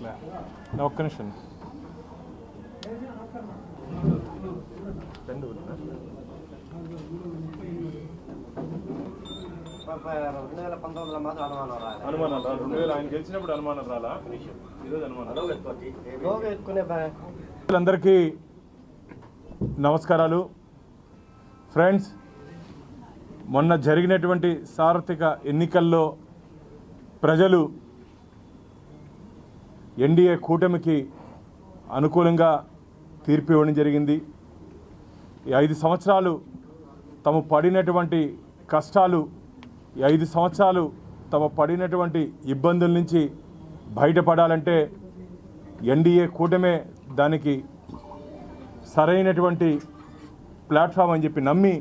నా ఒక్క నిమిషం. పెన్ను ఉందా? రెండు వేల పంతొమ్మిదిలో మాత్రం అనుమానం రాలేదు అనుమానాలు రా రెండు వేలు ఆయన గెలిచినప్పుడు అనుమానం రాలా ఈరోజు అనుమానం లోగా ఎక్కునే అందరికీ నమస్కారాలు. ఫ్రెండ్స్ మొన్న జరిగినటువంటి సార్వత్రిక ఎన్నికల్లో ప్రజలు ఎన్డీఏ కూటమికి అనుకూలంగా తీర్పు ఇవ్వడం జరిగింది. ఈ ఐదు సంవత్సరాలు తము పడినటువంటి కష్టాలు ఈ ఐదు సంవత్సరాలు తమ పడినటువంటి ఇబ్బందుల నుంచి బయటపడాలంటే ఎన్డీఏ కూటమే దానికి సరైనటువంటి ప్లాట్ఫామ్ అని చెప్పి నమ్మి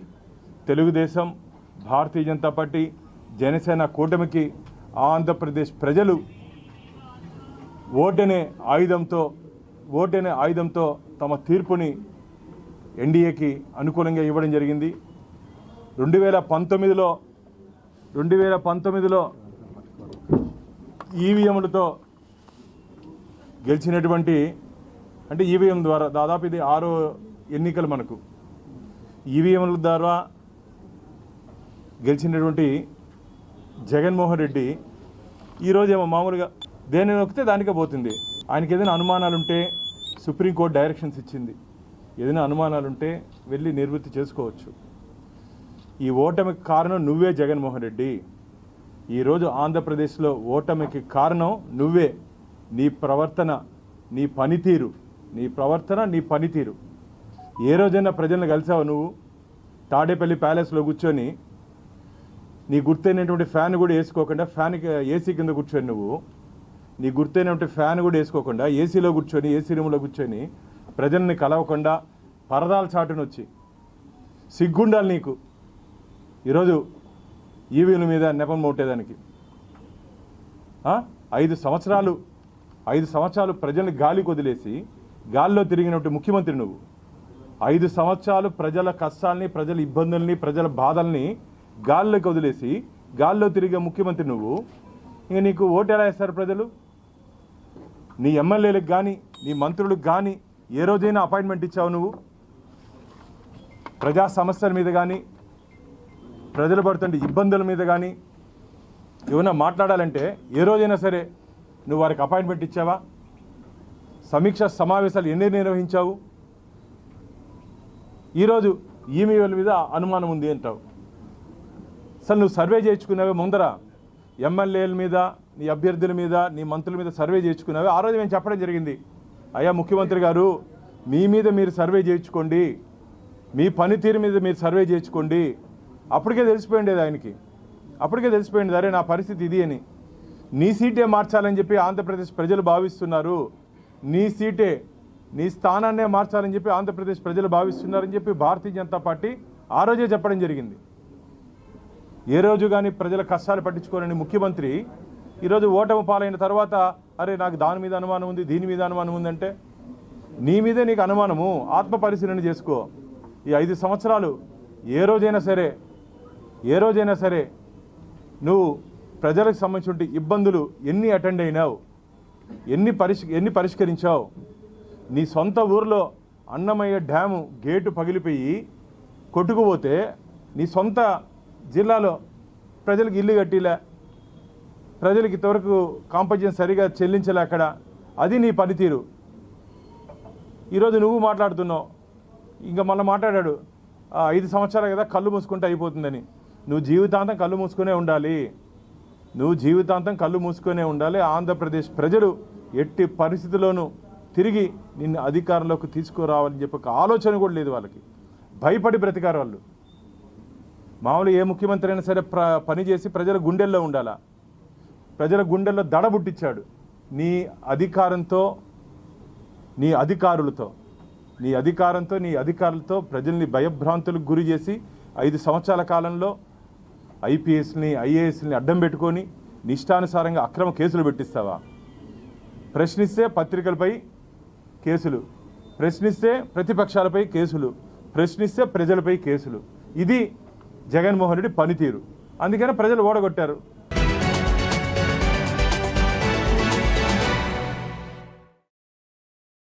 తెలుగుదేశం భారతీయ జనతా పార్టీ జనసేన కూటమికి ఆంధ్రప్రదేశ్ ప్రజలు ఓటనే ఆయుధంతో ఓటనే ఆయుధంతో తమ తీర్పుని ఎన్డీఏకి అనుకూలంగా ఇవ్వడం జరిగింది. రెండు వేల పంతొమ్మిదిలో రెండు వేల పంతొమ్మిదిలో ఈవీఎంలతో గెలిచినటువంటి అంటే ఈవీఎం ద్వారా దాదాపు ఇది ఆరో ఎన్నికలు మనకు. ఈవీఎంల ద్వారా గెలిచినటువంటి జగన్మోహన్ రెడ్డి ఈరోజేమో మామూలుగా దేని నొక్కితే దానికే పోతుంది. ఆయనకి ఏదైనా అనుమానాలు ఉంటే సుప్రీంకోర్టు డైరెక్షన్స్ ఇచ్చింది. ఏదైనా అనుమానాలు ఉంటే వెళ్ళి నివృత్తి చేసుకోవచ్చు. ఈ ఓటమికి కారణం నువ్వే జగన్మోహన్ రెడ్డి. ఈరోజు ఆంధ్రప్రదేశ్లో ఓటమికి కారణం నువ్వే. నీ ప్రవర్తన నీ పనితీరు నీ ప్రవర్తన నీ పనితీరు. ఏ రోజైనా ప్రజలను కలిసావు నువ్వు? తాడేపల్లి ప్యాలెస్లో కూర్చొని నీ గుర్తైనటువంటి ఫ్యాన్ కూడా వేసుకోకుండా ఫ్యాన్ ఏసీ కింద కూర్చొని నువ్వు. నీ గుర్తైనటువంటి ఫ్యాన్ కూడా వేసుకోకుండా ఏసీలో కూర్చొని ఏసీ రూమ్లో కూర్చొని ప్రజల్ని కలవకుండా పరదాల చాటును వచ్చి. సిగ్గుండాలి నీకు. ఈరోజు ఈవీల మీద నెపం మోటేదానికి ఐదు సంవత్సరాలు ఐదు సంవత్సరాలు ప్రజల్ని గాలి వదిలేసి గాల్లో తిరిగినటువంటి ముఖ్యమంత్రి నువ్వు. ఐదు సంవత్సరాలు ప్రజల కష్టాల్ని ప్రజల ఇబ్బందుల్ని ప్రజల బాధల్ని గాల్లోకి వదిలేసి గాల్లో తిరిగే ముఖ్యమంత్రి నువ్వు. ఇంక నీకు ఓటు ఎలా వేస్తారు ప్రజలు? నీ ఎమ్మెల్యేలకు కానీ నీ మంత్రులకు కానీ ఏ రోజైనా అపాయింట్మెంట్ ఇచ్చావు నువ్వు? ప్రజా సమస్యల మీద కానీ ప్రజలు పడుతుంటే ఇబ్బందుల మీద కానీ ఏమైనా మాట్లాడాలంటే ఏ రోజైనా సరే నువ్వు వారికి అపాయింట్మెంట్ ఇచ్చావా? సమీక్ష సమావేశాలు ఎన్ని నిర్వహించావు? ఈరోజు ఈమెయిల్ మీద అనుమానం ఉంది అంటావు. అసలు నువ్వు సర్వే చేయించుకున్నావే ముందర? ఎమ్మెల్యేల మీద నీ అభ్యర్థుల మీద నీ మంత్రుల మీద సర్వే చేయించుకున్నావే. ఆ రోజు మేము చెప్పడం జరిగింది. అయ్యా ముఖ్యమంత్రి గారు మీ మీద మీరు సర్వే చేయించుకోండి. మీ పనితీరు మీద మీరు సర్వే చేయించుకోండి. అప్పటికే తెలిసిపోయిండేది ఆయనకి. అప్పటికే తెలిసిపోయింది అరే నా పరిస్థితి ఇది అని. నీ సీటే మార్చాలని చెప్పి ఆంధ్రప్రదేశ్ ప్రజలు భావిస్తున్నారు. నీ సీటే నీ స్థానాన్నే మార్చాలని చెప్పి ఆంధ్రప్రదేశ్ ప్రజలు భావిస్తున్నారని చెప్పి భారతీయ జనతా పార్టీ ఆ రోజే చెప్పడం జరిగింది. ఏ రోజు కానీ ప్రజల కష్టాలు పట్టించుకోనని ముఖ్యమంత్రి ఈరోజు ఓటమి పాలైన తర్వాత అరే నాకు దాని మీద అనుమానం ఉంది దీని మీద అనుమానం ఉందంటే నీ మీదే నీకు అనుమానము ఆత్మ పరిశీలన చేసుకో. ఈ ఐదు సంవత్సరాలు ఏ రోజైనా సరే ఏ రోజైనా సరే నువ్వు ప్రజలకు సంబంధించిన ఇబ్బందులు ఎన్ని అటెండ్ అయినావు ఎన్ని పరిష్ ఎన్ని పరిష్కరించావు నీ సొంత ఊర్లో అన్నమయ్య డ్యాము గేటు పగిలిపోయి కొట్టుకుపోతే నీ సొంత జిల్లాలో ప్రజలకు ఇల్లు కట్టిలే ప్రజలకు ఇంతవరకు కాంపజన్ సరిగా చెల్లించలే అక్కడ. అది నీ పనితీరు. ఈరోజు నువ్వు మాట్లాడుతున్నావు. ఇంకా మళ్ళీ మాట్లాడాడు. ఐదు సంవత్సరాలు కదా కళ్ళు మూసుకుంటే అయిపోతుందని. నువ్వు జీవితాంతం కళ్ళు మూసుకునే ఉండాలి. నువ్వు జీవితాంతం కళ్ళు మూసుకునే ఉండాలి. ఆంధ్రప్రదేశ్ ప్రజలు ఎట్టి పరిస్థితుల్లోనూ తిరిగి నిన్ను అధికారంలోకి తీసుకురావాలని చెప్పి ఒక ఆలోచన కూడా లేదు వాళ్ళకి. భయపడి బ్రతికారు వాళ్ళు. మామూలు ఏ ముఖ్యమంత్రి అయినా సరే ప్ర పని చేసి ప్రజల గుండెల్లో ఉండాలా? ప్రజల గుండెల్లో దడబుట్టించాడు నీ అధికారంతో నీ అధికారులతో నీ అధికారంతో నీ అధికారులతో ప్రజల్ని భయభ్రాంతులకు గురి చేసి ఐదు సంవత్సరాల కాలంలో ఐపీఎస్ని ఐఏఎస్ని అడ్డం పెట్టుకొని నిష్టానుసారంగా అక్రమ కేసులు పెట్టిస్తావా? ప్రశ్నిస్తే పత్రికలపై కేసులు. ప్రశ్నిస్తే ప్రతిపక్షాలపై కేసులు. ప్రశ్నిస్తే ప్రజలపై కేసులు. ఇది జగన్మోహన్ రెడ్డి పనితీరు. అందుకని ప్రజలు ఓడగొట్టారు.